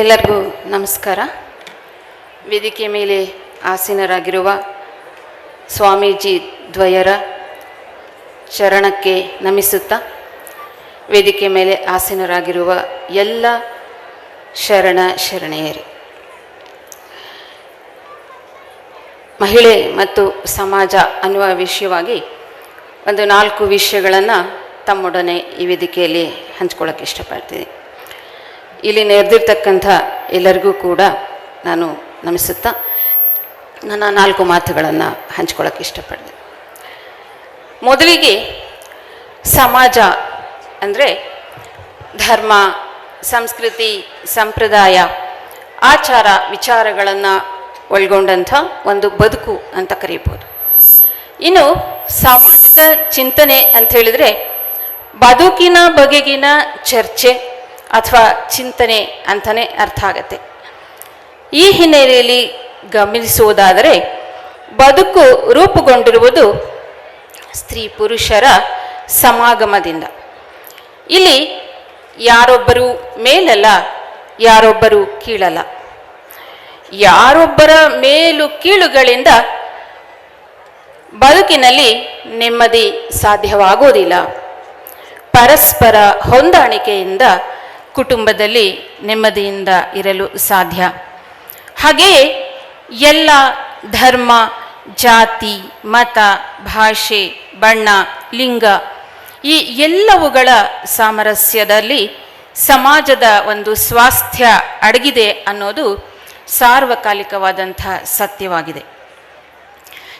ಎಲ್ಲರಿಗೂ ನಮಸ್ಕಾರ. ವೇದಿಕೆ ಮೇಲೆ ಆಸೀನರಾಗಿರುವ ಸ್ವಾಮೀಜಿ ದ್ವಯರ ಶರಣಕ್ಕೆ ನಮಿಸುತ್ತಾ ವೇದಿಕೆ ಮೇಲೆ ಆಸೀನರಾಗಿರುವ ಎಲ್ಲ ಶರಣ ಶರಣೆಯರಿ. ಮಹಿಳೆ ಮತ್ತು ಸಮಾಜ ಅನ್ನುವ ವಿಷಯವಾಗಿ ಒಂದು ನಾಲ್ಕು ವಿಷಯಗಳನ್ನು ತಮ್ಮೊಡನೆ ಈ ವೇದಿಕೆಯಲ್ಲಿ ಹಂಚ್ಕೊಳ್ಳೋಕ್ಕೆ ಇಷ್ಟಪಡ್ತೀನಿ. ಇಲ್ಲಿ ನೆರೆದಿರ್ತಕ್ಕಂಥ ಎಲ್ಲರಿಗೂ ಕೂಡ ನಾನು ನಮಿಸುತ್ತಾ ನನ್ನ ನಾಲ್ಕು ಮಾತುಗಳನ್ನು ಹಂಚ್ಕೊಳ್ಳೋಕ್ಕೆ ಇಷ್ಟಪಡ್ತೀನಿ ಮೊದಲಿಗೆ ಸಮಾಜ ಅಂದರೆ ಧರ್ಮ, ಸಂಸ್ಕೃತಿ, ಸಂಪ್ರದಾಯ, ಆಚಾರ ವಿಚಾರಗಳನ್ನು ಒಳಗೊಂಡಂಥ ಒಂದು ಬದುಕು ಅಂತ ಕರೀಬೋದು. ಇನ್ನು ಸಾಮಾಜಿಕ ಚಿಂತನೆ ಅಂತ ಹೇಳಿದರೆ ಬದುಕಿನ ಬಗೆಗಿನ ಚರ್ಚೆ ಅಥವಾ ಚಿಂತನೆ ಅಂತಲೇ ಅರ್ಥ ಆಗತ್ತೆ. ಈ ಹಿನ್ನೆಲೆಯಲ್ಲಿ ಗಮನಿಸುವುದಾದರೆ, ಬದುಕು ರೂಪುಗೊಂಡಿರುವುದು ಸ್ತ್ರೀ ಪುರುಷರ ಸಮಾಗಮದಿಂದ. ಇಲ್ಲಿ ಯಾರೊಬ್ಬರು ಮೇಲಲ್ಲ, ಯಾರೊಬ್ಬರು ಕೀಳಲ್ಲ. ಯಾರೊಬ್ಬರ ಮೇಲು ಕೀಳುಗಳಿಂದ ಬದುಕಿನಲ್ಲಿ ನೆಮ್ಮದಿ ಸಾಧ್ಯವಾಗುವುದಿಲ್ಲ ಪರಸ್ಪರ ಹೊಂದಾಣಿಕೆಯಿಂದ ಕುಟುಂಬದಲ್ಲಿ ನೆಮ್ಮದಿಯಿಂದ ಇರಲು ಸಾಧ್ಯ. ಹಾಗೆಯೇ ಎಲ್ಲ ಧರ್ಮ, ಜಾತಿ, ಮತ, ಭಾಷೆ, ಬಣ್ಣ, ಲಿಂಗ ಈ ಎಲ್ಲವುಗಳ ಸಾಮರಸ್ಯದಲ್ಲಿ ಸಮಾಜದ ಒಂದು ಸ್ವಾಸ್ಥ್ಯ ಅಡಗಿದೆ ಅನ್ನೋದು ಸಾರ್ವಕಾಲಿಕವಾದಂಥ ಸತ್ಯವಾಗಿದೆ.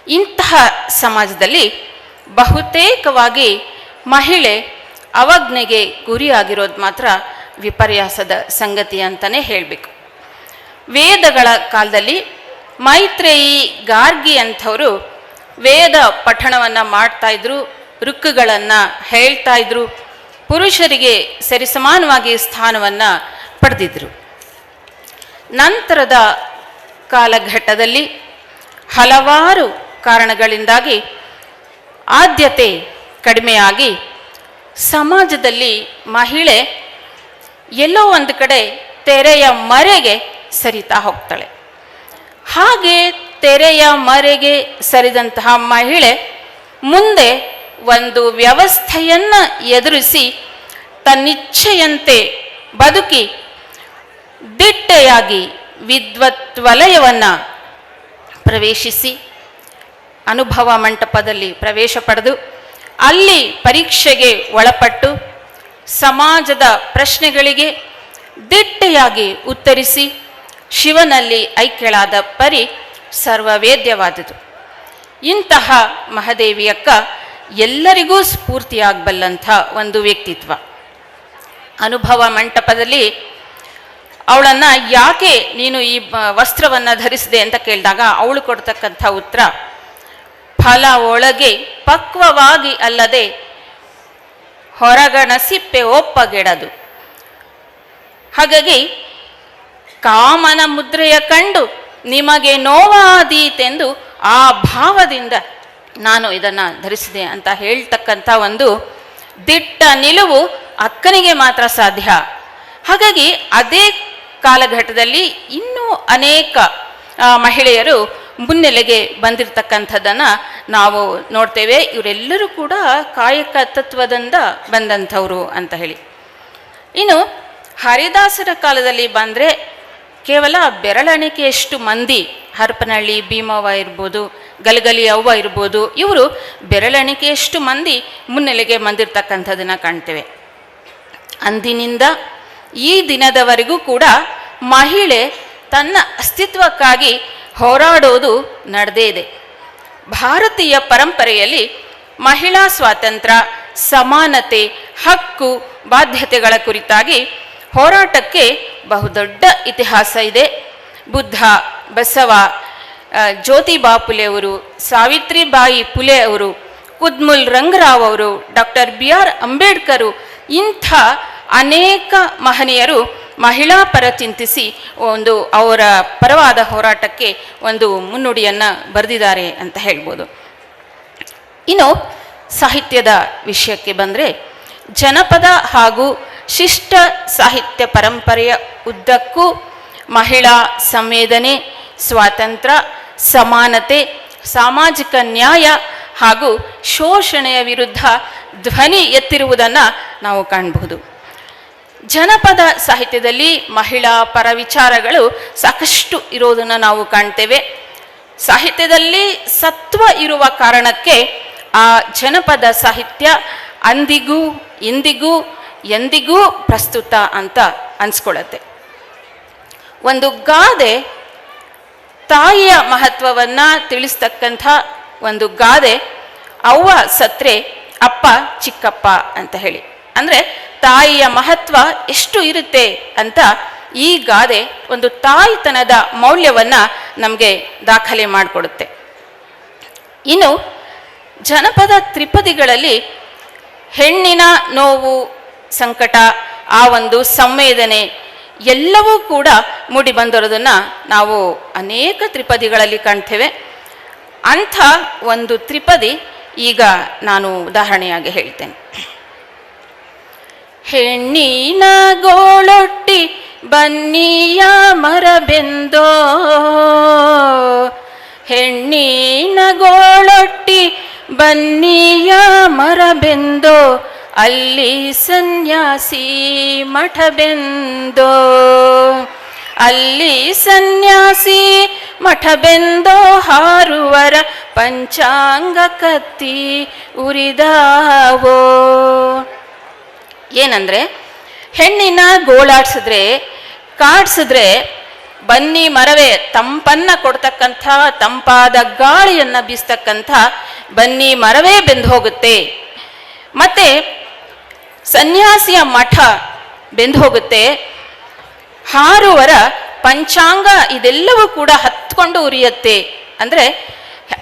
ಇಂತಹ ಸಮಾಜದಲ್ಲಿ ಬಹುತೇಕವಾಗಿ ಮಹಿಳೆ ಅವಜ್ಞೆಗೆ ಗುರಿಯಾಗಿರೋದು ಮಾತ್ರ ವಿಪರ್ಯಾಸದ ಸಂಗತಿ ಅಂತಲೇ ಹೇಳಬೇಕು. ವೇದಗಳ ಕಾಲದಲ್ಲಿ ಮೈತ್ರೇಯಿ ಗಾರ್ಗಿ ಅಂಥವರು ವೇದ ಪಠಣವನ್ನು ಮಾಡ್ತಾ ಇದ್ರು, ಋಕ್ಕುಗಳನ್ನು ಹೇಳ್ತಾ ಇದ್ರು, ಪುರುಷರಿಗೆ ಸರಿಸಮಾನವಾಗಿ ಸ್ಥಾನವನ್ನು ಪಡೆದಿದ್ರು. ನಂತರದ ಕಾಲಘಟ್ಟದಲ್ಲಿ ಹಲವಾರು ಕಾರಣಗಳಿಂದಾಗಿ ಆದ್ಯತೆ ಕಡಿಮೆಯಾಗಿ ಸಮಾಜದಲ್ಲಿ ಮಹಿಳೆ ಎಲ್ಲೋ ಒಂದು ಕಡೆ ತೆರೆಯ ಮರೆಗೆ ಸರಿತಾ ಹೋಗ್ತಾಳೆ. ಹಾಗೆ ತೆರೆಯ ಮರೆಗೆ ಸರಿದಂತಹ ಮಹಿಳೆ ಮುಂದೆ ಒಂದು ವ್ಯವಸ್ಥೆಯನ್ನು ಎದುರಿಸಿ ತನ್ನಿಚ್ಛೆಯಂತೆ ಬದುಕಿ ದಿಟ್ಟೆಯಾಗಿ ವಿದ್ವತ್ ವಲಯವನ್ನು ಪ್ರವೇಶಿಸಿ ಅನುಭವ ಮಂಟಪದಲ್ಲಿ ಪ್ರವೇಶ ಪಡೆದು ಅಲ್ಲಿ ಪರೀಕ್ಷೆಗೆ ಒಳಪಟ್ಟು ಸಮಾಜದ ಪ್ರಶ್ನೆಗಳಿಗೆ ದಿಟ್ಟೆಯಾಗಿ ಉತ್ತರಿಸಿ ಶಿವನಲ್ಲಿ ಐಕ್ಯಳಾದ ಪರಿ ಸರ್ವವೇದ್ಯವಾದುದು. ಇಂತಹ ಮಹಾದೇವಿಯಕ್ಕ ಎಲ್ಲರಿಗೂ ಸ್ಫೂರ್ತಿಯಾಗಬಲ್ಲಂಥ ಒಂದು ವ್ಯಕ್ತಿತ್ವ. ಅನುಭವ ಮಂಟಪದಲ್ಲಿ ಅವಳನ್ನು ಯಾಕೆ ನೀನು ಈ ವಸ್ತ್ರವನ್ನು ಧರಿಸಿದೆ ಅಂತ ಕೇಳಿದಾಗ ಅವಳು ಕೊಡ್ತಕ್ಕಂಥ ಉತ್ತರ, ಫಲ ಒಳಗೆ ಪಕ್ವವಾಗಿ ಅಲ್ಲದೆ ಹೊರಗಣ ಸಿಪ್ಪೆ ಒಪ್ಪಗೆಡದು. ಹಾಗಾಗಿ ಕಾಮನ ಮುದ್ರೆಯ ಕಂಡು ನಿಮಗೆ ನೋವಾದೀತೆಂದು ಆ ಭಾವದಿಂದ ನಾನು ಇದನ್ನು ಧರಿಸಿದೆ ಅಂತ ಹೇಳ್ತಕ್ಕಂಥ ಒಂದು ದಿಟ್ಟ ನಿಲುವು ಅಕ್ಕನಿಗೆ ಮಾತ್ರ ಸಾಧ್ಯ. ಹಾಗಾಗಿ ಅದೇ ಕಾಲಘಟ್ಟದಲ್ಲಿ ಇನ್ನೂ ಅನೇಕ ಮಹಿಳೆಯರು ಮುನ್ನೆಲೆಗೆ ಬಂದಿರತಕ್ಕಂಥದ್ದನ್ನು ನಾವು ನೋಡ್ತೇವೆ. ಇವರೆಲ್ಲರೂ ಕೂಡ ಕಾಯಕ ತತ್ವದಿಂದ ಬಂದಂಥವರು ಅಂತ ಹೇಳಿ. ಇನ್ನು ಹರಿದಾಸರ ಕಾಲದಲ್ಲಿ ಬಂದರೆ ಕೇವಲ ಬೆರಳಣಿಕೆಯಷ್ಟು ಮಂದಿ, ಹರಪನಹಳ್ಳಿ, ಭೀಮವ್ವ ಇರ್ಬೋದು, ಗಲಗಲಿ ಅವ್ವ ಇರ್ಬೋದು, ಇವರು ಬೆರಳಣಿಕೆಯಷ್ಟು ಮಂದಿ ಮುನ್ನೆಲೆಗೆ ಬಂದಿರತಕ್ಕಂಥದ್ದನ್ನು ಕಾಣ್ತೇವೆ. ಅಂದಿನಿಂದ ಈ ದಿನದವರೆಗೂ ಕೂಡ ಮಹಿಳೆ ತನ್ನ ಅಸ್ತಿತ್ವಕ್ಕಾಗಿ ಹೋರಾಡೋದು ನಡೆದೇ ಇದೆ. ಭಾರತೀಯ ಪರಂಪರೆಯಲ್ಲಿ ಮಹಿಳಾ ಸ್ವಾತಂತ್ರ್ಯ, ಸಮಾನತೆ, ಹಕ್ಕು, ಬಾಧ್ಯತೆಗಳ ಕುರಿತಾಗಿ ಹೋರಾಟಕ್ಕೆ ಬಹುದೊಡ್ಡ ಇತಿಹಾಸ ಇದೆ. ಬುದ್ಧ, ಬಸವ ಜ್ಯೋತಿಬಾ ಫುಲೆ ಅವರು, ಸಾವಿತ್ರಿಬಾಯಿ ಪುಲೆ ಅವರು, ಕುದ್ಮುಲ್ ರಂಗರಾವ್ ಅವರು, ಡಾಕ್ಟರ್ ಬಿ ಆರ್ ಅಂಬೇಡ್ಕರು ಇಂಥ ಅನೇಕ ಮಹನೀಯರು ಮಹಿಳಾ ಪರ ಚಿಂತಿಸಿ ಒಂದು ಅವರ ಪರವಾದ ಹೋರಾಟಕ್ಕೆ ಒಂದು ಮುನ್ನುಡಿಯನ್ನು ಬರೆದಿದ್ದಾರೆ ಅಂತ ಹೇಳ್ಬೋದು. ಇನ್ನು ಸಾಹಿತ್ಯದ ವಿಷಯಕ್ಕೆ ಬಂದರೆ ಜನಪದ ಹಾಗೂ ಶಿಷ್ಟ ಸಾಹಿತ್ಯ ಪರಂಪರೆಯ ಉದ್ದಕ್ಕೂ ಮಹಿಳಾ ಸಂವೇದನೆ, ಸ್ವಾತಂತ್ರ್ಯ, ಸಮಾನತೆ, ಸಾಮಾಜಿಕ ನ್ಯಾಯ ಹಾಗೂ ಶೋಷಣೆಯ ವಿರುದ್ಧ ಧ್ವನಿ ಎತ್ತಿರುವುದನ್ನು ನಾವು ಕಾಣಬಹುದು. ಜನಪದ ಸಾಹಿತ್ಯದಲ್ಲಿ ಮಹಿಳಾ ಪರ ವಿಚಾರಗಳು ಸಾಕಷ್ಟು ಇರೋದನ್ನು ನಾವು ಕಾಣ್ತೇವೆ. ಸಾಹಿತ್ಯದಲ್ಲಿ ಸತ್ವ ಇರುವ ಕಾರಣಕ್ಕೆ ಆ ಜನಪದ ಸಾಹಿತ್ಯ ಅಂದಿಗೂ, ಇಂದಿಗೂ, ಎಂದಿಗೂ ಪ್ರಸ್ತುತ ಅಂತ ಅನ್ಸ್ಕೊಳ್ಳುತ್ತೆ ಒಂದು ಗಾದೆ ತಾಯಿಯ ಮಹತ್ವವನ್ನು ತಿಳಿಸ್ತಕ್ಕಂಥ ಒಂದು ಗಾದೆ ಅವ್ವ ಸತ್ರೆ ಅಪ್ಪ ಚಿಕ್ಕಪ್ಪ ಅಂತ ಹೇಳಿ. ಅಂದರೆ ತಾಯಿಯ ಮಹತ್ವ ಎಷ್ಟು ಇರುತ್ತೆ ಅಂತ ಈ ಗಾದೆ ಒಂದು ತಾಯಿತನದ ಮೌಲ್ಯವನ್ನು ನಮಗೆ ದಾಖಲೆ ಮಾಡಿಕೊಡುತ್ತೆ. ಇನ್ನು ಜನಪದ ತ್ರಿಪದಿಗಳಲ್ಲಿ ಹೆಣ್ಣಿನ ನೋವು ಸಂಕಟ, ಆ ಒಂದು ಸಂವೇದನೆ ಎಲ್ಲವೂ ಕೂಡ ಮೂಡಿ ಬಂದಿರೋದನ್ನು ನಾವು ಅನೇಕ ತ್ರಿಪದಿಗಳಲ್ಲಿ ಕಾಣ್ತೇವೆ. ಅಂಥ ಒಂದು ತ್ರಿಪದಿ ಈಗ ನಾನು ಉದಾಹರಣೆಯಾಗಿ ಹೇಳ್ತೇನೆ. ಹೆಣ್ಣಿನ ಗೋಳೊಟ್ಟಿ ಬನ್ನಿಯ ಮರಬೆಂದೋ? ಹೆಣ್ಣಿನ ಗೋಳೊಟ್ಟಿ ಬನ್ನಿಯ ಮರಬೆಂದೋ? ಅಲ್ಲಿ ಸನ್ಯಾಸಿ ಮಠಬೆಂದೋ? ಅಲ್ಲಿ ಸನ್ಯಾಸಿ ಮಠಬೆಂದೋ? ಹಾರುವರ ಪಂಚಾಂಗ ಕತ್ತಿ ಉರಿದಾವೋ? ಏನಂದ್ರೆ, ಹೆಣ್ಣಿನ ಗೋಳಾಡ್ಸಿದ್ರೆ, ಕಾಡ್ಸಿದ್ರೆ, ಬನ್ನಿ ಮರವೇ, ತಂಪನ್ನ ಕೊಡ್ತಕ್ಕಂಥ, ತಂಪಾದ ಗಾಳಿಯನ್ನ ಬೀಸ್ತಕ್ಕಂಥ ಬನ್ನಿ ಮರವೇ ಬೆಂದು ಹೋಗುತ್ತೆ. ಮತ್ತೆ ಸನ್ಯಾಸಿಯ ಮಠ ಬೆಂದು ಹೋಗುತ್ತೆ. ಹಾರುವರ ಪಂಚಾಂಗ ಇದೆಲ್ಲವೂ ಕೂಡ ಹತ್ಕೊಂಡು ಉರಿಯುತ್ತೆ. ಅಂದ್ರೆ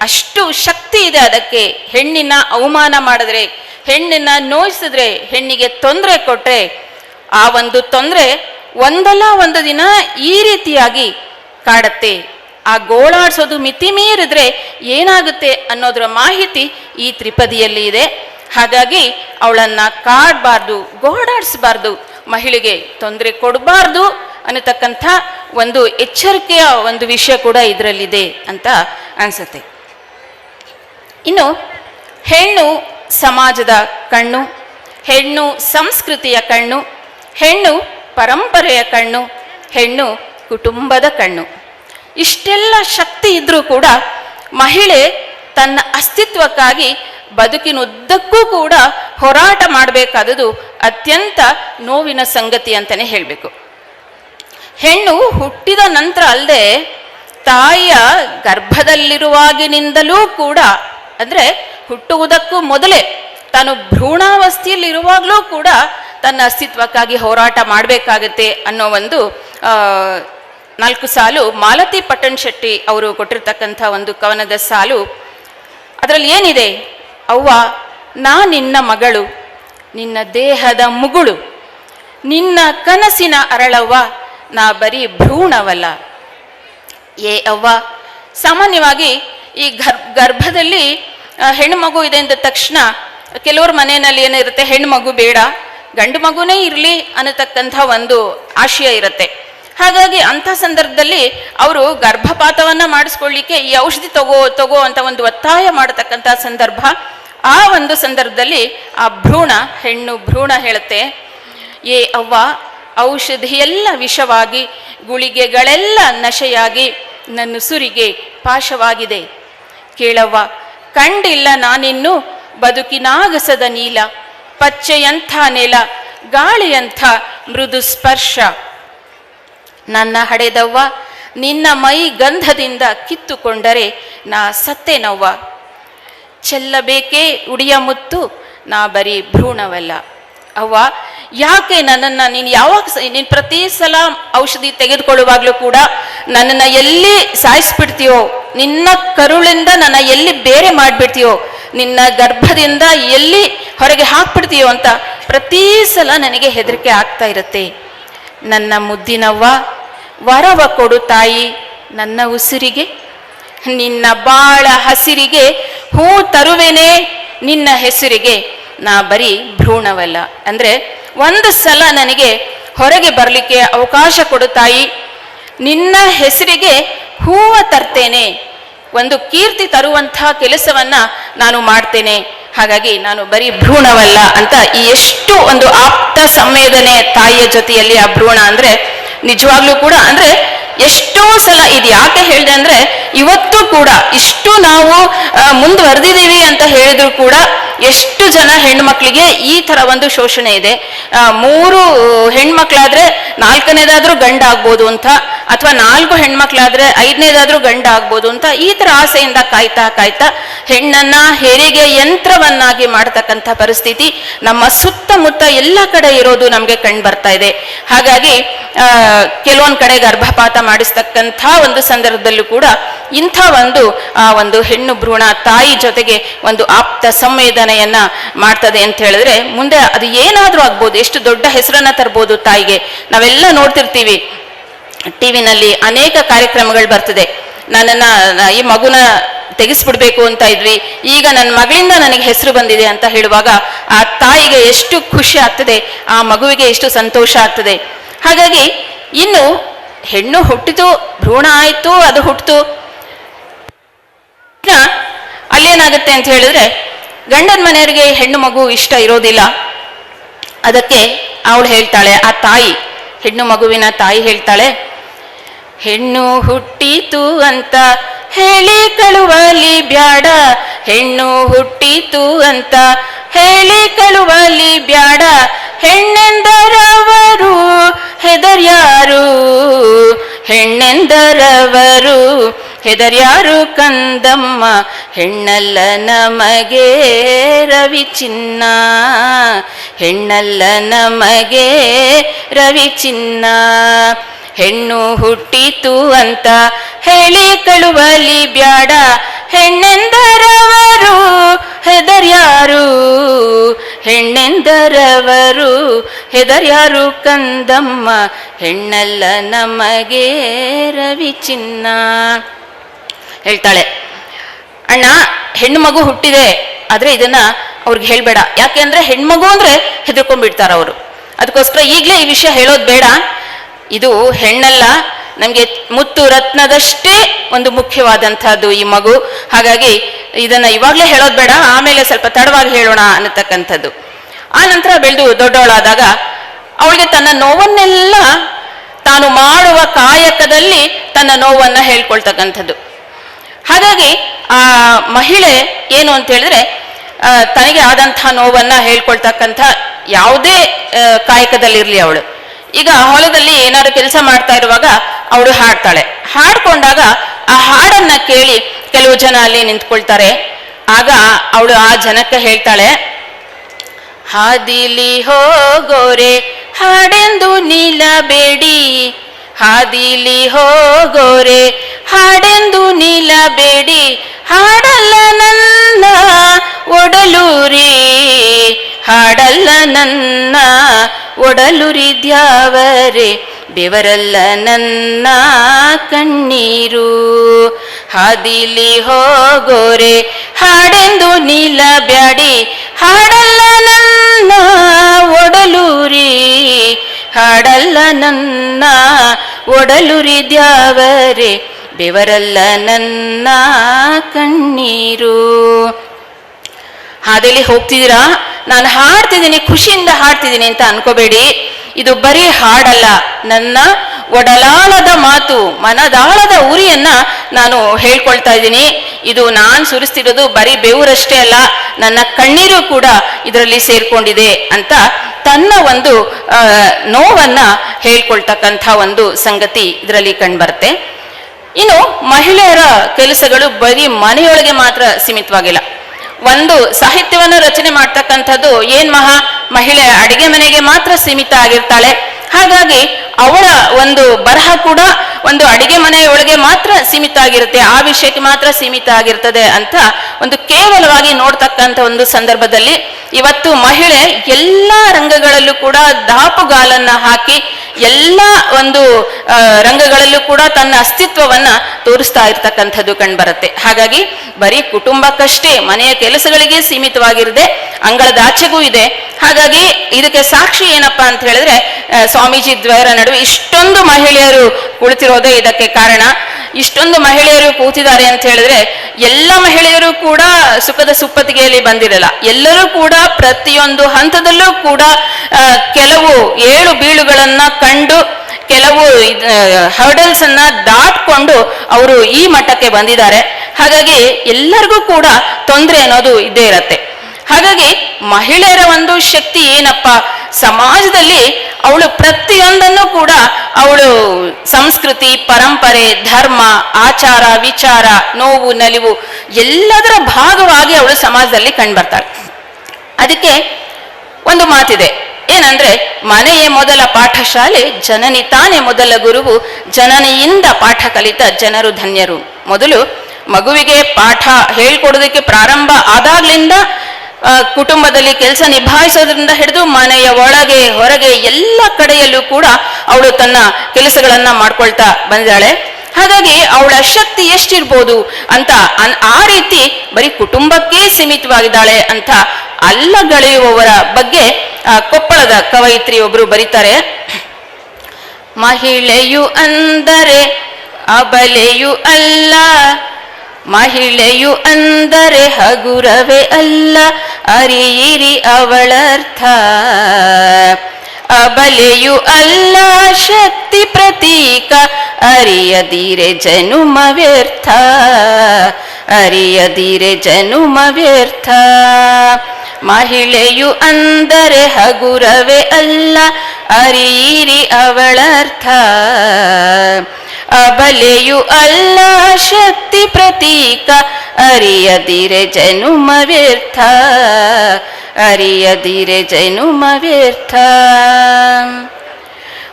ಅಷ್ಟು ಶಕ್ತಿ ಇದೆ ಅದಕ್ಕೆ. ಹೆಣ್ಣಿನ ಅವಮಾನ ಮಾಡಿದ್ರೆ ಹೆಣ್ಣನ್ನ ನೋಯಿಸಿದ್ರೆ ಹೆಣ್ಣಿಗೆ ತೊಂದರೆ ಕೊಟ್ರೆ ಆ ಒಂದು ತೊಂದರೆ ಒಂದಲ್ಲ ಒಂದು ದಿನ ಈ ರೀತಿಯಾಗಿ ಕಾಡತ್ತೆ. ಆ ಗೋಳಾಡಿಸೋದು ಮಿತಿ ಮೀರಿದ್ರೆ ಏನಾಗುತ್ತೆ ಅನ್ನೋದರ ಮಾಹಿತಿ ಈ ತ್ರಿಪದಿಯಲ್ಲಿ ಇದೆ. ಹಾಗಾಗಿ ಅವಳನ್ನ ಕಾಡಬಾರ್ದು ಗೋಳಾಡಿಸಬಾರ್ದು ಮಹಿಳೆಗೆ ತೊಂದರೆ ಕೊಡಬಾರ್ದು ಅನ್ನತಕ್ಕಂಥ ಒಂದು ಎಚ್ಚರಿಕೆಯ ಒಂದು ವಿಷಯ ಕೂಡ ಇದರಲ್ಲಿದೆ ಅಂತ ಅನ್ಸುತ್ತೆ. ಇನ್ನು ಹೆಣ್ಣು ಸಮಾಜದ ಕಣ್ಣು, ಹೆಣ್ಣು ಸಂಸ್ಕೃತಿಯ ಕಣ್ಣು, ಹೆಣ್ಣು ಪರಂಪರೆಯ ಕಣ್ಣು, ಹೆಣ್ಣು ಕುಟುಂಬದ ಕಣ್ಣು. ಇಷ್ಟೆಲ್ಲ ಶಕ್ತಿ ಇದ್ರೂ ಕೂಡ ಮಹಿಳೆ ತನ್ನ ಅಸ್ತಿತ್ವಕ್ಕಾಗಿ ಬದುಕಿನುದ್ದಕ್ಕೂ ಕೂಡ ಹೋರಾಟ ಮಾಡಬೇಕಾದದು ಅತ್ಯಂತ ನೋವಿನ ಸಂಗತಿ ಅಂತಲೇ ಹೇಳಬೇಕು. ಹೆಣ್ಣು ಹುಟ್ಟಿದ ನಂತರ ಅಲ್ಲದೆ ತಾಯಿಯ ಗರ್ಭದಲ್ಲಿರುವಾಗಿನಿಂದಲೂ ಕೂಡ ಅಂದರೆ ಹುಟ್ಟುವುದಕ್ಕೂ ಮೊದಲೇ ತಾನು ಭ್ರೂಣಾವಸ್ಥೆಯಲ್ಲಿರುವಾಗಲೂ ಕೂಡ ತನ್ನ ಅಸ್ತಿತ್ವಕ್ಕಾಗಿ ಹೋರಾಟ ಮಾಡಬೇಕಾಗತ್ತೆ ಅನ್ನೋ ಒಂದು ನಾಲ್ಕು ಸಾಲು ಮಾಲತಿ ಪಟ್ಟಣ್ ಶೆಟ್ಟಿ ಅವರು ಕೊಟ್ಟಿರ್ತಕ್ಕಂಥ ಒಂದು ಕವನದ ಸಾಲು. ಅದರಲ್ಲಿ ಏನಿದೆ? ಅವ್ವ, ನಾ ನಿನ್ನ ಮಗಳು, ನಿನ್ನ ದೇಹದ ಮುಗುಳು, ನಿನ್ನ ಕನಸಿನ ಅರಳವ್ವ, ನಾ ಬರೀ ಭ್ರೂಣವಲ್ಲ. ಏ ಅವ್ವ, ಸಾಮಾನ್ಯವಾಗಿ ಈ ಗರ್, ಗರ್ಭದಲ್ಲಿ ಹೆಣ್ಣು ಮಗು ಇದೆ ಅಂದ ತಕ್ಷಣ ಕೆಲವ್ರ ಮನೆಯಲ್ಲಿ ಏನಿರುತ್ತೆ, ಹೆಣ್ಣು ಮಗು ಬೇಡ, ಗಂಡು ಮಗುನೇ ಇರಲಿ ಅನ್ನತಕ್ಕಂಥ ಒಂದು ಆಶಯ ಇರುತ್ತೆ. ಹಾಗಾಗಿ ಅಂಥ ಸಂದರ್ಭದಲ್ಲಿ ಅವರು ಗರ್ಭಪಾತವನ್ನ ಮಾಡಿಸ್ಕೊಳ್ಳಿಕ್ಕೆ ಈ ಔಷಧಿ ತಗೋ ತಗೋ ಅಂತ ಒಂದು ಒತ್ತಾಯ ಮಾಡತಕ್ಕಂಥ ಸಂದರ್ಭ. ಆ ಒಂದು ಸಂದರ್ಭದಲ್ಲಿ ಆ ಭ್ರೂಣ, ಹೆಣ್ಣು ಭ್ರೂಣ ಹೇಳುತ್ತೆ, ಏ ಅವ್ವ ಎಲ್ಲ ವಿಷವಾಗಿ, ಗುಳಿಗೆಗಳೆಲ್ಲ ನಶೆಯಾಗಿ, ನನ್ನ ಸುರಿಗೆ ಪಾಶವಾಗಿದೆ. ಕೇಳವ್ವ ಕಂಡಿಲ್ಲ ನಾನಿನ್ನು ಬದುಕಿನಾಗಸದ ನೀಲ, ಪಚ್ಚೆಯಂಥ ನೆಲ, ಗಾಳಿಯಂಥ ಮೃದು ಸ್ಪರ್ಶ. ನನ್ನ ಹಡೆದವ್ವ, ನಿನ್ನ ಮೈ ಗಂಧದಿಂದ ಕಿತ್ತುಕೊಂಡರೆ ನಾ ಸತ್ತೇನವ್ವ. ಚೆಲ್ಲಬೇಕೇ ಉಡಿಯ ಮುತ್ತು, ನಾ ಬರೀ ಭ್ರೂಣವಲ್ಲ. ಅವ್ವ, ಯಾಕೆ ನನ್ನನ್ನು ನೀನು ಯಾವಾಗ ನೀನು ಪ್ರತಿ ಸಲ ಔಷಧಿ ತೆಗೆದುಕೊಳ್ಳುವಾಗಲೂ ಕೂಡ ನನ್ನನ್ನು ಎಲ್ಲಿ ಸಾಯಿಸ್ಬಿಡ್ತೀಯೋ, ನಿನ್ನ ಕರುಳಿಂದ ನನ್ನ ಎಲ್ಲಿ ಬೇರೆ ಮಾಡಿಬಿಡ್ತೀಯೋ, ನಿನ್ನ ಗರ್ಭದಿಂದ ಎಲ್ಲಿ ಹೊರಗೆ ಹಾಕ್ಬಿಡ್ತೀಯೋ ಅಂತ ಪ್ರತಿ ಸಲ ನನಗೆ ಹೆದರಿಕೆ ಆಗ್ತಾ ಇರುತ್ತೆ. ನನ್ನ ಮುದ್ದಿನವ್ವ, ವರವ ಕೊಡು ತಾಯಿ ನನ್ನ ಉಸಿರಿಗೆ, ನಿನ್ನ ಬಾಳ ಹಸಿರಿಗೆ ಹೂ ತರುವೆನೆ ನಿನ್ನ ಹೆಸರಿಗೆ. ನಾ ಬರೀ ಭ್ರೂಣವಲ್ಲ. ಅಂದರೆ ಒಂದು ಸಲ ನನಗೆ ಹೊರಗೆ ಬರಲಿಕ್ಕೆ ಅವಕಾಶ ಕೊಡುತ್ತಾಯಿ ತಾಯಿ, ನಿನ್ನ ಹೆಸರಿಗೆ ಹೂವ ತರ್ತೇನೆ. ಒಂದು ಕೀರ್ತಿ ತರುವಂತಹ ಕೆಲಸವನ್ನ ನಾನು ಮಾಡ್ತೇನೆ. ಹಾಗಾಗಿ ನಾನು ಬರೀ ಭ್ರೂಣವಲ್ಲ ಅಂತ ಈ ಎಷ್ಟು ಒಂದು ಆಪ್ತ ಸಂವೇದನೆ ತಾಯಿಯ ಜೊತೆಯಲ್ಲಿ ಆ ಭ್ರೂಣ ಅಂದ್ರೆ ನಿಜವಾಗ್ಲೂ ಕೂಡ ಅಂದ್ರೆ ಎಷ್ಟೋ ಸಲ ಇದು ಯಾಕೆ ಹೇಳಿದೆ ಅಂದ್ರೆ ಇವತ್ತು ಕೂಡ ಇಷ್ಟು ನಾವು ಮುಂದುವರೆದಿದ್ದೀವಿ ಅಂತ ಹೇಳಿದ್ರು ಕೂಡ ಎಷ್ಟು ಜನ ಹೆಣ್ಮಕ್ಳಿಗೆ ಈ ತರ ಒಂದು ಶೋಷಣೆ ಇದೆ? ಮೂರು ಹೆಣ್ಮಕ್ಳಾದ್ರೆ ನಾಲ್ಕನೇದಾದ್ರೂ ಗಂಡ ಆಗ್ಬೋದು ಅಂತ, ಅಥವಾ ನಾಲ್ಕು ಹೆಣ್ಮಕ್ಳಾದ್ರೆ ಐದನೇದಾದ್ರೂ ಗಂಡ ಆಗ್ಬೋದು ಅಂತ ಈ ತರ ಆಸೆಯಿಂದ ಕಾಯ್ತಾ ಕಾಯ್ತಾ ಹೆಣ್ಣನ್ನ ಹೆರಿಗೆ ಯಂತ್ರವನ್ನಾಗಿ ಮಾಡ್ತಕ್ಕಂಥ ಪರಿಸ್ಥಿತಿ ನಮ್ಮ ಸುತ್ತಮುತ್ತ ಎಲ್ಲ ಕಡೆ ಇರೋದು ನಮ್ಗೆ ಕಂಡು ಬರ್ತಾ ಇದೆ. ಹಾಗಾಗಿ ಕೆಲವೊಂದು ಕಡೆ ಗರ್ಭಪಾತ ಮಾಡಿಸ್ತಕ್ಕಂಥ ಒಂದು ಸಂದರ್ಭದಲ್ಲೂ ಕೂಡ ಇಂಥ ಒಂದು, ಆ, ಒಂದು ಹೆಣ್ಣು ಭ್ರೂಣ ತಾಯಿ ಜೊತೆಗೆ ಒಂದು ಆಪ್ತ ಸಂವೇದನೆಯನ್ನ ಮಾಡ್ತದೆ ಅಂತ ಹೇಳಿದ್ರೆ ಮುಂದೆ ಅದು ಏನಾದ್ರೂ ಆಗ್ಬೋದು, ಎಷ್ಟು ದೊಡ್ಡ ಹೆಸರನ್ನ ತರ್ಬೋದು ತಾಯಿಗೆ. ನಾವೆಲ್ಲ ನೋಡ್ತಿರ್ತೀವಿ. ಟಿವಿನಲ್ಲಿ ಅನೇಕ ಕಾರ್ಯಕ್ರಮಗಳು ಬರ್ತದೆ. ನನ್ನನ್ನ, ಈ ಮಗುನ ತೆಗೆಸ್ಬಿಡ್ಬೇಕು ಅಂತ ಇದ್ವಿ. ಈಗ ನನ್ನ ಮಗಳಿಂದ ನನಗೆ ಹೆಸರು ಬಂದಿದೆ ಅಂತ ಹೇಳುವಾಗ ಆ ತಾಯಿಗೆ ಎಷ್ಟು ಖುಷಿ ಆಗ್ತದೆ, ಆ ಮಗುವಿಗೆ ಎಷ್ಟು ಸಂತೋಷ ಆಗ್ತದೆ. ಹಾಗಾಗಿ ಇನ್ನು ಹೆಣ್ಣು ಹುಟ್ಟಿತು, ಭ್ರೂಣ ಆಯ್ತು, ಅದು ಹುಟ್ಟಿತು. ಅಲ್ಲೇನಾಗುತ್ತೆ ಅಂತ ಹೇಳಿದ್ರೆ ಗಂಡನ ಮನೆಯವರಿಗೆ ಹೆಣ್ಣು ಮಗು ಇಷ್ಟ ಇರೋದಿಲ್ಲ. ಅದಕ್ಕೆ ಅವಳು ಹೇಳ್ತಾಳೆ, ಆ ತಾಯಿ, ಹೆಣ್ಣು ಮಗುವಿನ ತಾಯಿ ಹೇಳ್ತಾಳೆ, ಹೆಣ್ಣು ಹುಟ್ಟಿತು ಅಂತ ಹೇಳಿ ಕಳುವಲಿ ಬ್ಯಾಡ ಹೆಣ್ಣು ಹುಟ್ಟಿತು ಅಂತ ಹೇಳಿ ಕಳುವಲಿ ಬ್ಯಾಡ. ಹೆಣ್ಣೆಂದರವರು ಹೆದರ್ಯಾರು? ಹೆಣ್ಣೆಂದರವರು ಹೆದರ್ಯಾರು ಕಂದಮ್ಮ? ಹೆಣ್ಣಲ್ಲ ನಮಗೆ ರವಿ ಚಿನ್ನ. ಹೆಣ್ಣಲ್ಲ ನಮಗೆ ರವಿ ಚಿನ್ನ. ಹೆಣ್ಣು ಹುಟ್ಟಿತು ಅಂತ ಹೇಳಿ ಕಳುವಲಿ ಬ್ಯಾಡ. ಹೆಣ್ಣೆಂದರವರು, ಹೆದರ್ಯಾರು? ಹೆಣ್ಣೆಂದರವರು, ಹೆದರ್ಯಾರು ಕಂದಮ್ಮ? ಹೆಣ್ಣಲ್ಲ ನಮಗೆ ರವಿ ಚಿನ್ನ. ಹೇಳ್ತಾಳೆ, ಅಣ್ಣ, ಹೆಣ್ಣು ಮಗು ಹುಟ್ಟಿದೆ. ಆದ್ರೆ ಇದನ್ನ ಅವ್ರಿಗೆ ಹೇಳ್ಬೇಡ. ಯಾಕೆ ಅಂದ್ರೆ ಹೆಣ್ಮಗು ಅಂದ್ರೆ ಹೆದರ್ಕೊಂಡ್ಬಿಡ್ತಾರ ಅವರು ಅದಕ್ಕೋಸ್ಕರ ಈಗಲೇ ಈ ವಿಷಯ ಹೇಳೋದು ಬೇಡ. ಇದು ಹೆಣ್ಣಲ್ಲ ನಮಗೆ ಮುತ್ತು ರತ್ನದಷ್ಟೇ ಒಂದು ಮುಖ್ಯವಾದಂಥದ್ದು ಈ ಮಗು. ಹಾಗಾಗಿ ಇದನ್ನ ಇವಾಗಲೇ ಹೇಳೋದು ಬೇಡ, ಆಮೇಲೆ ಸ್ವಲ್ಪ ತಡವಾಗಿ ಹೇಳೋಣ ಅನ್ನತಕ್ಕಂಥದ್ದು. ಆ ನಂತರ ಬೆಳೆದು ದೊಡ್ಡವಳಾದಾಗ ಅವಳಿಗೆ ತನ್ನ ನೋವನ್ನೆಲ್ಲ ತಾನು ಮಾಡುವ ಕಾಯಕದಲ್ಲಿ ತನ್ನ ನೋವನ್ನ ಹೇಳ್ಕೊಳ್ತಕ್ಕಂಥದ್ದು. ಹಾಗಾಗಿ ಆ ಮಹಿಳೆ ಏನು ಅಂತ ಹೇಳಿದ್ರೆ ತನಗೆ ಆದಂತಹ ನೋವನ್ನ ಹೇಳ್ಕೊಳ್ತಕ್ಕಂಥ ಯಾವುದೇ ಕಾಯಕದಲ್ಲಿರ್ಲಿ ಅವಳು. ಈಗ ಹೊಲದಲ್ಲಿ ಏನಾದ್ರು ಕೆಲಸ ಮಾಡ್ತಾ ಇರುವಾಗ ಅವಳು ಹಾಡ್ತಾಳೆ. ಹಾಡ್ಕೊಂಡಾಗ ಆ ಹಾಡನ್ನ ಕೇಳಿ ಕೆಲವು ಜನ ಅಲ್ಲಿ ನಿಂತ್ಕೊಳ್ತಾರೆ. ಆಗ ಅವಳು ಆ ಜನಕ್ಕೆ ಹೇಳ್ತಾಳೆ, ಹಾದಿಲಿ ಹೋಗೋರೆ, ಹಾಡೆಂದು ನಿಲ್ಲಬೇಡಿ. ಹಾದಿಲಿ ಹೋಗೋರೆ, ಹಾಡೆಂದು ನಿಲ್ಲಬೇಡಿ. ಹಾಡಲ್ಲ ನನ್ನ ಒಡಲೂರಿ, ಹಾಡಲ್ಲ ನನ್ನ ಒಡಲುರಿ ದ್ಯಾವರೆ ಬೆವರಲ್ಲ ನನ್ನ ಕಣ್ಣೀರು. ಹಾದಿಲಿ ಹೋಗೋರೆ, ಹಾಡೆಂದು ನಿಲ್ಲಬ್ಯಾಡಿ. ಹಾಡಲ್ಲ ನನ್ನ ಒಡಲೂರಿ, ಹಾಡಲ್ಲ ನನ್ನ ಒಡಲುರಿದ್ಯಾವರೆ? ಬೆವರಲ್ಲ ನನ್ನ ಕಣ್ಣೀರು. ಹಾದಿಲಿ ಹೋಗ್ತಿದ್ದೀರಾ? ನಾನು ಹಾಡ್ತಿದ್ದೀನಿ, ಖುಷಿಯಿಂದ ಹಾಡ್ತಿದ್ದೀನಿ ಅಂತ ಅನ್ಕೋಬೇಡಿ. ಇದು ಬರೀ ಹಾಡಲ್ಲ, ನನ್ನ ಒಡಲಾಳದ ಮಾತು, ಮನದಾಳದ ಉರಿಯನ್ನ ನಾನು ಹೇಳ್ಕೊಳ್ತಾ ಇದ್ದೀನಿ. ಇದು ನಾನು ಸುರಿಸ್ತಿರೋದು ಬರೀ ಬೆವರಷ್ಟೇ ಅಲ್ಲ, ನನ್ನ ಕಣ್ಣೀರು ಕೂಡ ಇದರಲ್ಲಿ ಸೇರ್ಕೊಂಡಿದೆ ಅಂತ ತನ್ನ ಒಂದು ನೋವನ್ನ ಹೇಳ್ಕೊಳ್ತಕ್ಕಂಥ ಒಂದು ಸಂಗತಿ ಇದರಲ್ಲಿ ಕಂಡುಬರುತ್ತೆ. ಇನ್ನು ಮಹಿಳೆಯರ ಕೆಲಸಗಳು ಬರೀ ಮನೆಯೊಳಗೆ ಮಾತ್ರ ಸೀಮಿತವಾಗಿಲ್ಲ. ಒಂದು ಸಾಹಿತ್ಯವನ್ನು ರಚನೆ ಮಾಡ್ತಕ್ಕಂಥದ್ದು ಏನ್ ಮಹಾ? ಮಹಿಳೆ ಅಡಿಗೆ ಮನೆಗೆ ಮಾತ್ರ ಸೀಮಿತ ಆಗಿರ್ತಾಳೆ. ಹಾಗಾಗಿ ಅವಳ ಒಂದು ಬರಹ ಕೂಡ ಒಂದು ಅಡಿಗೆ ಮನೆಯೊಳಗೆ ಮಾತ್ರ ಸೀಮಿತ ಆಗಿರುತ್ತೆ. ಆ ವಿಷಯಕ್ಕೆ ಮಾತ್ರ ಸೀಮಿತ ಆಗಿರ್ತದೆ ಅಂತ ಒಂದು ಕೇವಲವಾಗಿ ನೋಡ್ತಕ್ಕಂಥ ಒಂದು ಸಂದರ್ಭದಲ್ಲಿ ಇವತ್ತು ಮಹಿಳೆ ಎಲ್ಲಾ ರಂಗಗಳಲ್ಲೂ ಕೂಡ ದಾಪುಗಾಲನ್ನ ಹಾಕಿ ಎಲ್ಲ ಒಂದು ರಂಗಗಳಲ್ಲೂ ಕೂಡ ತನ್ನ ಅಸ್ತಿತ್ವವನ್ನ ತೋರಿಸ್ತಾ ಇರ್ತಕ್ಕಂಥದ್ದು ಕಂಡುಬರುತ್ತೆ. ಹಾಗಾಗಿ ಬರೀ ಕುಟುಂಬಕ್ಕಷ್ಟೇ ಮನೆಯ ಕೆಲಸಗಳಿಗೆ ಸೀಮಿತವಾಗಿರದೆ ಅಂಗಳದಾಚೆಗೂ ಇದೆ. ಹಾಗಾಗಿ ಇದಕ್ಕೆ ಸಾಕ್ಷಿ ಏನಪ್ಪಾ ಅಂತ ಹೇಳಿದ್ರೆ ಸ್ವಾಮೀಜಿ ದ್ವಯರ ನಡುವೆ ಇಷ್ಟೊಂದು ಮಹಿಳೆಯರು ಕುಳಿತಿರೋದೇ ಇದಕ್ಕೆ ಕಾರಣ. ಇಷ್ಟೊಂದು ಮಹಿಳೆಯರು ಕೂತಿದ್ದಾರೆ ಅಂತ ಹೇಳಿದ್ರೆ ಎಲ್ಲ ಮಹಿಳೆಯರು ಕೂಡ ಸುಖದ ಸುಪ್ಪತ್ತಿಗೆಯಲ್ಲಿ ಬಂದಿರಲ್ಲ. ಎಲ್ಲರೂ ಕೂಡ ಪ್ರತಿಯೊಂದು ಹಂತದಲ್ಲೂ ಕೂಡ ಕೆಲವು ಏಳು ಬೀಳುಗಳನ್ನ ಕಂಡು, ಕೆಲವು ಹರ್ಡಲ್ಸ್ ಅನ್ನ ದಾಟ್ಕೊಂಡು ಅವರು ಈ ಮಟ್ಟಕ್ಕೆ ಬಂದಿದ್ದಾರೆ. ಹಾಗಾಗಿ ಎಲ್ಲರಿಗೂ ಕೂಡ ತೊಂದರೆ ಅನ್ನೋದು ಇದ್ದೇ ಇರತ್ತೆ. ಹಾಗಾಗಿ ಮಹಿಳೆಯರ ಒಂದು ಶಕ್ತಿ ಏನಪ್ಪ, ಸಮಾಜದಲ್ಲಿ ಅವಳು ಪ್ರತಿಯೊಂದನ್ನು ಕೂಡ ಅವಳು ಸಂಸ್ಕೃತಿ, ಪರಂಪರೆ, ಧರ್ಮ, ಆಚಾರ, ವಿಚಾರ, ನೋವು, ನಲಿವು ಎಲ್ಲದರ ಭಾಗವಾಗಿ ಅವಳು ಸಮಾಜದಲ್ಲಿ ಕಂಡುಬರ್ತಾಳೆ. ಅದಕ್ಕೆ ಒಂದು ಮಾತಿದೆ. ಏನಂದ್ರೆ, ಮನೆಯೇ ಮೊದಲ ಪಾಠಶಾಲೆ ಜನನಿ ತಾನೇ ಮೊದಲ ಗುರುವು, ಜನನಿಯಿಂದ ಪಾಠ ಕಲಿತ ಜನರು ಧನ್ಯರು. ಮೊದಲು ಮಗುವಿಗೆ ಪಾಠ ಹೇಳ್ಕೊಡೋದಕ್ಕೆ ಪ್ರಾರಂಭ ಆದಾಗ್ಲಿಂದ ಕುಟುಂಬದಲ್ಲಿ ಕೆಲಸ ನಿಭಾಯಿಸೋದ್ರಿಂದ ಹಿಡಿದು ಮನೆಯ ಒಳಗೆ, ಹೊರಗೆ ಎಲ್ಲ ಕಡೆಯಲ್ಲೂ ಕೂಡ ಅವಳು ತನ್ನ ಕೆಲಸಗಳನ್ನ ಮಾಡ್ಕೊಳ್ತಾ ಬಂದಾಳೆ ಹಾಗಾಗಿ ಅವಳ ಶಕ್ತಿ ಎಷ್ಟಿರ್ಬೋದು ಅಂತ ಆ ರೀತಿ ಬರೀ ಕುಟುಂಬಕ್ಕೆ ಸೀಮಿತವಾಗಿದ್ದಾಳೆ ಅಂತ ಅಲ್ಲಗಳೆಯುವವರ ಬಗ್ಗೆ ಕೊಪ್ಪಳದ ಕವಯಿತ್ರಿ ಒಬ್ರು ಬರೀತಾರೆ. ಮಹಿಳೆಯು ಅಂದರೆ, ಅಬಲೆಯು ಅಲ್ಲ ಮಹಿಳೆಯು ಅಂದರೆ ಹಗುರವೇ ಅಲ್ಲ, ಅರಿಯಿರಿ ಅವಳರ್ಥ. ಅಬಲೆಯು ಅಲ್ಲ, ಶಕ್ತಿ ಪ್ರತೀಕ, ಅರಿಯದಿರೆ ಜನುಮ ವ್ಯರ್ಥ ಅರಿಯದಿರೆ ಜನುಮ ವ್ಯರ್ಥ ಮಹಿಳೆಯು ಅಂದರೆ ಹಗುರವೇ ಅಲ್ಲ, ಅರಿಯಿರಿ ಅವಳರ್ಥ. ಅಬಲೆಯು ಅಲ್ಲ ಶಕ್ತಿ ಪ್ರತೀಕ. ಅರಿಯದಿರೆ ಜನುಮ ವ್ಯರ್ಥ ಅರಿಯದಿರೆ ಜನುಮ ವ್ಯರ್ಥ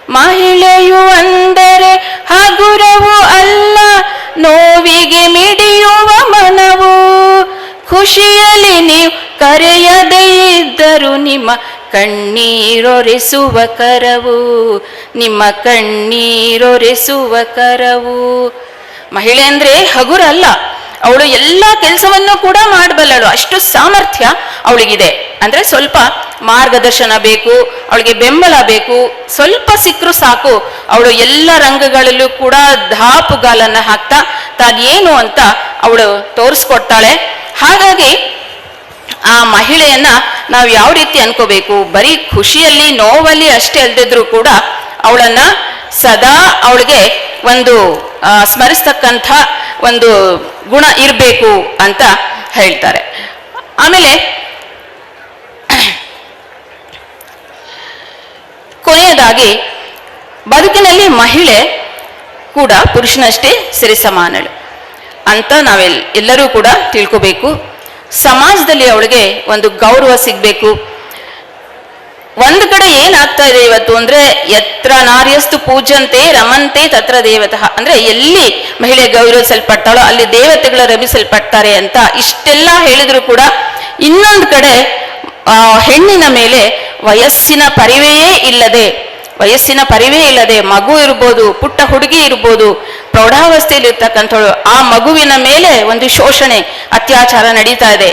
ಮಹಿಳೆಯು ಅಂದರೆ ಹಗುರವು ಅಲ್ಲ. ನೋವಿಗೆ ಮಿಡಿಯುವ ಮನವು. ಖುಷಿಯಲ್ಲಿ ನೀವು ಕರೆಯದೇ ಇದ್ದರು ನಿಮ್ಮ ಕಣ್ಣೀರೊರೆಸುವ ಕರವು, ನಿಮ್ಮ ಕಣ್ಣೀರೊರೆಸುವ ಕರವು. ಮಹಿಳೆ ಅಂದ್ರೆ ಹಗುರಲ್ಲ, ಅವಳು ಎಲ್ಲ ಕೆಲಸವನ್ನು ಕೂಡ ಮಾಡಬಲ್ಲಳು. ಅಷ್ಟು ಸಾಮರ್ಥ್ಯ ಅವಳಿಗಿದೆ. ಅಂದ್ರೆ ಸ್ವಲ್ಪ ಮಾರ್ಗದರ್ಶನ ಬೇಕು, ಅವಳಿಗೆ ಬೆಂಬಲ ಬೇಕು. ಸ್ವಲ್ಪ ಸಿಕ್ಕರು ಸಾಕು, ಅವಳು ಎಲ್ಲ ರಂಗಗಳಲ್ಲೂ ಕೂಡ ಧಾಪುಗಾಲನ್ನ ಹಾಕ್ತಾ ತಾನೇನು ಅಂತ ಅವಳು ತೋರಿಸ್ಕೊಡ್ತಾಳೆ. ಹಾಗಾಗಿ ಆ ಮಹಿಳೆಯನ್ನ ನಾವು ಯಾವ ರೀತಿ ಅನ್ಕೋಬೇಕು? ಬರೀ ಖುಷಿಯಲ್ಲಿ, ನೋವಲ್ಲಿ ಅಷ್ಟೇ ಅಲ್ದಿದ್ರು ಕೂಡ ಅವಳನ್ನ ಸದಾ ಅವಳಿಗೆ ಒಂದು ಸ್ಮರಿಸ್ತಕ್ಕಂಥ ಒಂದು ಗುಣ ಇರಬೇಕು ಅಂತ ಹೇಳ್ತಾರೆ. ಆಮೇಲೆ ಕೊನೆಯದಾಗಿ, ಬದುಕಿನಲ್ಲಿ ಮಹಿಳೆ ಕೂಡ ಪುರುಷನಷ್ಟೇ ಸರಿಸಮಾನಳು ಅಂತ ನಾವೆಲ್, ಎಲ್ಲರೂ ಕೂಡ ತಿಳ್ಕೋಬೇಕು. ಸಮಾಜದಲ್ಲಿ ಅವಳಿಗೆ ಒಂದು ಗೌರವ ಸಿಗ್ಬೇಕು. ಒಂದು ಕಡೆ ಏನಾಗ್ತಾ ಇದೆ ಇವತ್ತು ಅಂದ್ರೆ ಎತ್ರ ನಾರ್ಯಸ್ತು ಪೂಜಂತೆ ರಮಂತೆ ತತ್ರ ದೇವತಃ. ಅಂದ್ರೆ, ಎಲ್ಲಿ ಮಹಿಳೆ ಗೌರವಿಸಲ್ಪಡ್ತಾಳೋ, ಅಲ್ಲಿ ದೇವತೆಗಳು ರಮಿಸಲ್ಪಡ್ತಾರೆ ಅಂತ ಇಷ್ಟೆಲ್ಲ ಹೇಳಿದ್ರು ಕೂಡ ಇನ್ನೊಂದು ಕಡೆ, ಆ, ಹೆಣ್ಣಿನ ಮೇಲೆ ವಯಸ್ಸಿನ ಪರಿವೆಯೇ ಇಲ್ಲದೆ, ವಯಸ್ಸಿನ ಪರಿವೇ ಇಲ್ಲದೆ ಮಗು ಇರ್ಬೋದು, ಪುಟ್ಟ ಹುಡುಗಿ ಇರ್ಬೋದು ಪ್ರೌಢಾವಸ್ಥೆಯಲ್ಲಿ ಇರ್ತಕ್ಕಂಥವಳು ಆ ಮಗುವಿನ ಮೇಲೆ ಒಂದು ಶೋಷಣೆ, ಅತ್ಯಾಚಾರ ನಡೀತಾ ಇದೆ.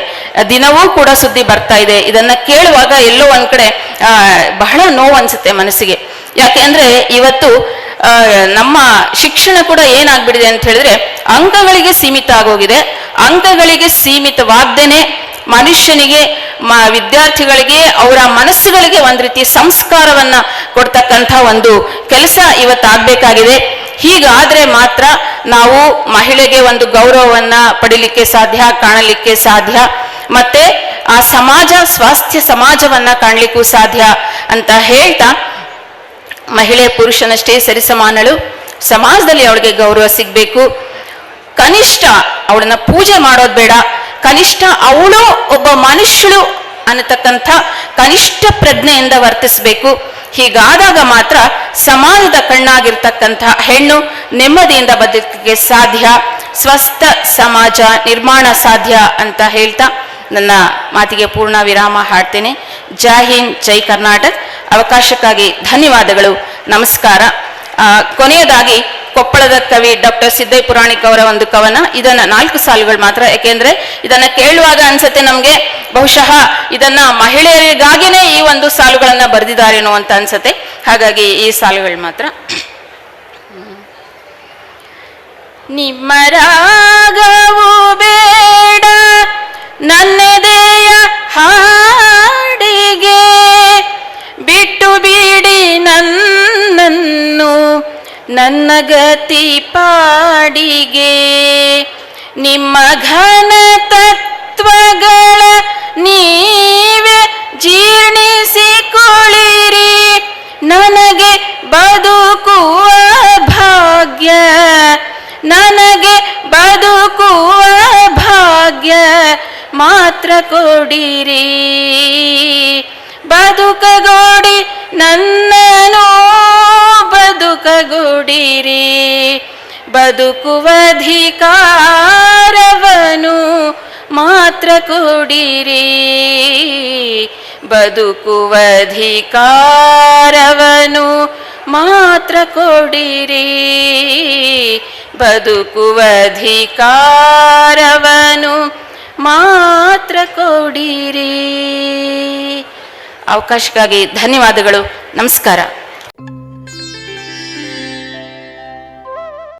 ದಿನವೂ ಕೂಡ ಸುದ್ದಿ ಬರ್ತಾ ಇದೆ. ಇದನ್ನ ಕೇಳುವಾಗ ಎಲ್ಲೋ ಒಂದ್ ಕಡೆ ಬಹಳ ನೋವು ಅನ್ಸುತ್ತೆ ಮನಸ್ಸಿಗೆ. ಯಾಕೆಂದ್ರೆ ಇವತ್ತು ನಮ್ಮ ಶಿಕ್ಷಣ ಕೂಡ ಏನಾಗ್ಬಿಡಿದೆ ಅಂತ ಹೇಳಿದ್ರೆ, ಅಂಕಗಳಿಗೆ ಸೀಮಿತ ಆಗೋಗಿದೆ. ಅಂಕಗಳಿಗೆ ಸೀಮಿತವಾಗ್ದೇನೆ ಮನುಷ್ಯನಿಗೆ, ಮ, ವಿದ್ಯಾರ್ಥಿಗಳಿಗೆ, ಅವರ ಮನಸ್ಸುಗಳಿಗೆ ಒಂದ್ ರೀತಿ ಸಂಸ್ಕಾರವನ್ನ ಕೊಡ್ತಕ್ಕಂಥ ಒಂದು ಕೆಲಸ ಇವತ್ತಾಗಬೇಕಾಗಿದೆ. ಹೀಗಾದ್ರೆ ಮಾತ್ರ ನಾವು ಮಹಿಳೆಗೆ ಒಂದು ಗೌರವವನ್ನ ಪಡಿಲಿಕ್ಕೆ ಸಾಧ್ಯ, ಕಾಣಲಿಕ್ಕೆ ಸಾಧ್ಯ, ಮತ್ತೆ ಆ ಸಮಾಜ, ಸ್ವಾಸ್ಥ್ಯ ಸಮಾಜವನ್ನ ಕಾಣಲಿಕ್ಕೂ ಸಾಧ್ಯ ಅಂತ ಹೇಳ್ತಾ ಮಹಿಳೆ ಪುರುಷನಷ್ಟೇ ಸರಿಸಮಾನಳು ಸಮಾಜದಲ್ಲಿ ಅವಳಿಗೆ ಗೌರವ ಸಿಗ್ಬೇಕು. ಕನಿಷ್ಠ ಅವಳನ್ನ ಪೂಜೆ ಮಾಡೋದು ಬೇಡ. ಕನಿಷ್ಠ ಅವಳು ಒಬ್ಬ ಮನುಷ್ಯಳು ಅನ್ನತಕ್ಕಂಥ ಕನಿಷ್ಠ ಪ್ರಜ್ಞೆಯಿಂದ ವರ್ತಿಸಬೇಕು. ಹೀಗಾದಾಗ ಮಾತ್ರ ಸಮಾಜದ ಕಣ್ಣಾಗಿರ್ತಕ್ಕಂಥ ಹೆಣ್ಣು ನೆಮ್ಮದಿಯಿಂದ ಬದುಕಿಗೆ ಸಾಧ್ಯ, ಸ್ವಸ್ಥ ಸಮಾಜ ನಿರ್ಮಾಣ ಸಾಧ್ಯ ಅಂತ ಹೇಳ್ತಾ ನನ್ನ ಮಾತಿಗೆ ಪೂರ್ಣ ವಿರಾಮ ಹಾಡ್ತೇನೆ. ಜೈ ಹಿಂದ್, ಜೈ ಕರ್ನಾಟಕ್. ಅವಕಾಶಕ್ಕಾಗಿ ಧನ್ಯವಾದಗಳು. ನಮಸ್ಕಾರ. ಕೊನೆಯದಾಗಿ ಕೊಪ್ಪಳದ ಕವಿ ಡಾಕ್ಟರ್ ಸಿದ್ದೈ ಪುರಾಣಿಕ್ ಅವರ ಒಂದು ಕವನ. ಇದನ್ನ ನಾಲ್ಕು ಸಾಲುಗಳು ಮಾತ್ರ. ಯಾಕೆಂದ್ರೆ ಇದನ್ನ ಕೇಳುವಾಗ ಅನ್ಸುತ್ತೆ ನಮ್ಗೆ ಬಹುಶಃ ಇದನ್ನ ಮಹಿಳೆಯರಿಗಾಗಿನೇ ಈ ಒಂದು ಸಾಲುಗಳನ್ನ ಬರೆದಿದ್ದಾರೇನೋ ಅಂತ ಅನ್ಸತ್ತೆ. ಹಾಗಾಗಿ ಈ ಸಾಲುಗಳು ಮಾತ್ರ. ನಿಮ್ಮ ರಾಗವು ಬೇಡ ನನ್ನೆದೆಯ ಹಾಡಿಗೆ ಬಿಟ್ಟು ಬಿಡಿ ನನ್ನನ್ನು. ನನ್ನ ಗತಿ ಪಾಡಿಗೆ, ನಿಮ್ಮ ಘನ ತತ್ವಗಳ ನೀವೇ ಜೀರ್ಣಿಸಿಕೊಳ್ಳಿರಿ. ನನಗೆ ಬದುಕುವ ಭಾಗ್ಯ, ನನಗೆ ಬದುಕುವ ಭಾಗ್ಯ ಮಾತ್ರ ಕೊಡಿರಿ. ಬದುಕಗೋಡಿ ನನ್ನನು ಬದುಕಗೊಡಿರಿ. ಬದುಕುವ ಅಧಿಕಾರವನು ಮಾತ್ರ ಕೊಡಿರಿ. ಬದುಕುವಧಿಕಾರವನು ಮಾತ್ರ ಕೊಡಿರಿ. ಬದುಕುವಧಿಕಾರವನು ಮಾತ್ರ ಕೊಡಿರಿ. ಅವಕಾಶಕ್ಕಾಗಿ ಧನ್ಯವಾದಗಳು. ನಮಸ್ಕಾರ.